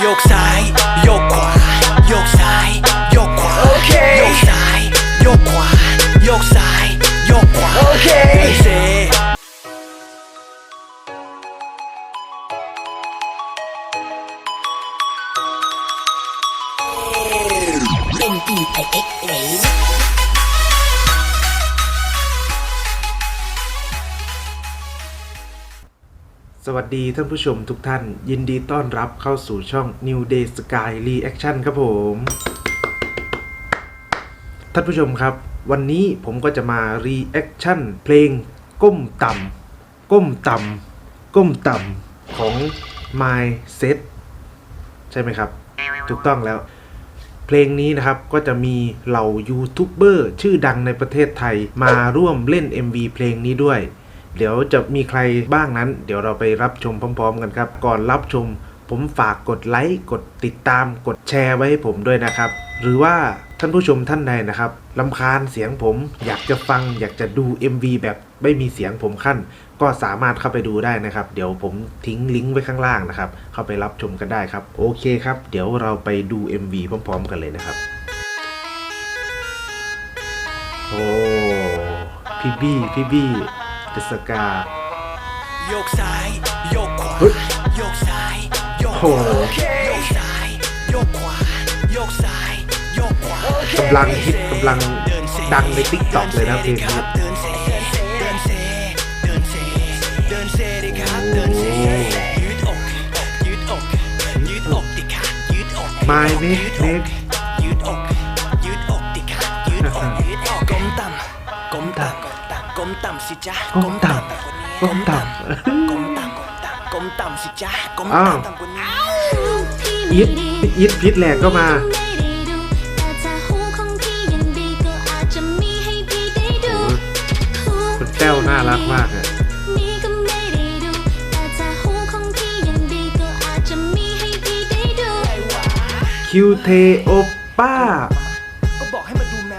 โยกซ้ายโยกขวาโยกซ้ายโยกขวาโยกซ้ายโยกขวาโยกซ้ายโยกขวาเดินเซ NPIX เลย สวัสดีท่านผู้ชมทุกท่าน ยินดีต้อนรับเข้าสู่ช่อง New Day Sky Reaction ครับผม ท่านผู้ชมครับ วันนี้ผมก็จะมา reaction เพลงก้มต่ำก้มต่ำก้มต่ำของ My Set ใช่ไหมครับ ถูกต้องแล้ว เพลงนี้นะครับก็จะมีเหล่ายูทูบเบอร์ชื่อดังในประเทศไทยมาร่วมเล่น MV เพลงนี้ด้วย เดี๋ยวจะมีใครบ้างนั้น เดี๋ยวเราไปรับชมพร้อม ๆ กันครับ ก่อนรับชม ผมฝากกดไลค์กดติดตามกดแชร์ไว้ให้ผมด้วยนะครับ หรือว่าท่านผู้ชมท่านใดนะครับลำคาญเสียงผมอยากจะฟังอยากจะดู MV แบบไม่มีเสียงผมขั้น ก็สามารถเข้าไปดูได้นะครับ เดี๋ยวผมทิ้งลิงก์ไว้ข้างล่างนะครับ เข้าไปรับชมกันได้ครับ โอเคครับ เดี๋ยวเราไปดู MV พร้อม ๆ กันเลยนะครับโอ้พี่บี้พี่บี้ เดสกาโยกซ้ายโยกขวาเฮ้ยโยกซ้ายโยกขโอ้วาโหโยกซ้ายโยกขวาโยกซ้ายโยกขวากำลังฮิตกำลังดังใน TikTok เลยนะเพลงนี้เดินเซเดินเซเดินเซเดินเซดิครับเดินเซยืดอกยืดอกยืดอกดิครับยืดอก My Neck ยืดอก Neck ยืดอกยืดอกดิครับยืดอกยืดอกก้มต่ำก้มต่ำ ก้มต่ำสิจ๊ะก้มต่ำก้มต่ำก้มต่ำก้มต่ำสิจ๊ะก้มอ้าวต่ำกว่านี้อีทอีทพิษแหลกก็มาคุณแต้วน่ารักมากอะคิวเทโอป้าก็บอก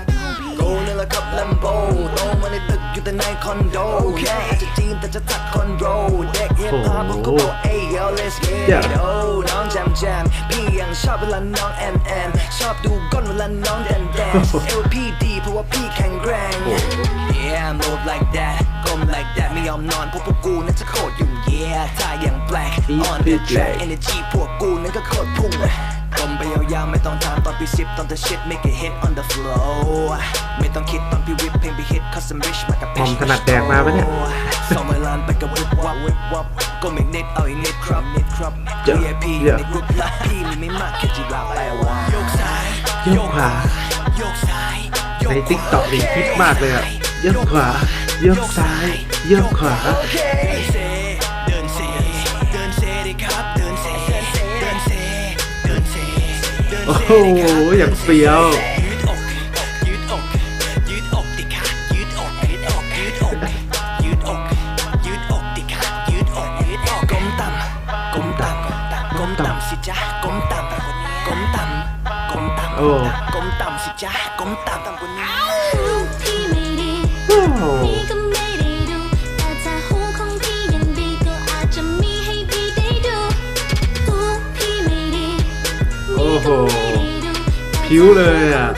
ให้มาดูแมวที่ห้องพี่โกนี่แหละครับลัมโบโตมาในตึกอยู่แต่ในคอนโดแค่อาจจะจีนแต่จะทักคอนโดเด็กฮิปฮอปก็บอกเอ้ย yo let's get it โอ้น้องแจมแจมพี่ยังชอบเวลาน้องแอมแอมชอบดูก้นเวลาน้องแดนแดนเอวพี่ดีเพราะว่าพี่แข็งแกร่ง Yeah move like that ก้ม like that ไม่ยอมนอนเพราะพวกกูนั้นจะโคตรยุ่ง Yeah ท่าอย่าง black on the track energy พวกกูนั้นก็โคตรพุ่งก้มไปยาวๆไม่ต้องถามตอนพี่ซิปตอน the shit make it hit on the flow ไม่ต้องคิดตอนพี่วิปเพลงพี่ hit cause I'm rich มากับหม่อมถนัดแดกมาปะเนี่ยสองเวลานไปกับวิบวับวิบวับก็ไม่นิดเอาอีกนิดครับนิดครับเยอะ VIP เยอะในกรุ๊ปลับพี่มีไม่มากแค่จีราแปลว่าโยกซ้ายโยกขวาโยกซ้ายโยกในขวาติ๊กต็อกนี่ฮิตมากเลยอะโยกขวาโยกซ้ายโยกขวา โอ้โหอย่างเฟี้ยวยืดอกยืดอกยืดอกดิดอกยืดอกยืดอกยืดอกยืดอกดิครับยืดอกยืดอกก้มต่ำก้มต่ำก้มต่ำสิจ๊ะก้มต่ำก้มต่ำก้มต่ำก้มต่ำสิจ๊ะก้มต่ำต่ำกว่านี้โอ้โห ผิวเลยอะ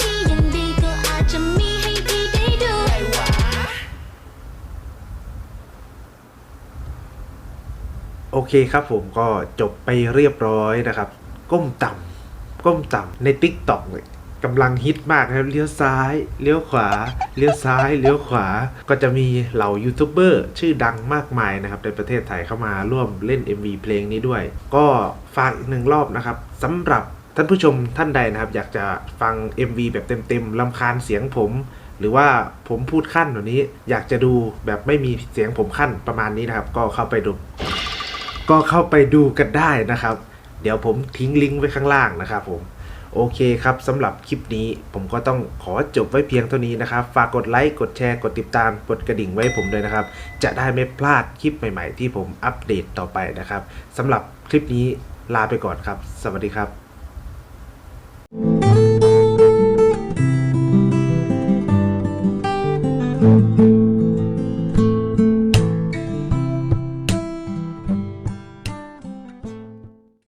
โอเคครับผมก็จบไปเรียบร้อยนะครับ ก้มต่ำก้มต่ำใน t ิ k t o k เลยกำลังฮิตมากนะครับเลี้ยวซ้ายเลี้ยวขวาเลี้ยวซ้ายเลี้ยวขวา ก็จะมีเหล่ายูทูบเบอร์ชื่อดังมากมายนะครับในประเทศไทยเข้ามาร่วมเล่น MV เพลงนี้ด้วย ก็ฝากอีกหนึ่งรอบนะครับสำหรับ ท่านผู้ชมท่านใดนะครับ อยากจะฟัง MV แบบเต็มๆลำคาญเสียงผม หรือว่าผมพูดขั้นแบบนี้ อยากจะดูแบบไม่มีเสียงผมขั้นประมาณนี้นะครับ ก็เข้าไปดู ก็เข้าไปดูกันได้นะครับ เดี๋ยวผมทิ้งลิงก์ไว้ข้างล่างนะครับผมโอเคครับสำหรับคลิปนี้ผมก็ต้องขอจบไว้เพียงเท่านี้นะครับ ฝากกดไลค์กดแชร์กดติดตามกดกระดิ่งไว้ผมด้วยนะครับ จะได้ไม่พลาดคลิปใหม่ ๆ ที่ผมอัปเดตต่อไปนะครับสำหรับคลิปนี้ลาไปก่อนครับ สวัสดีครับ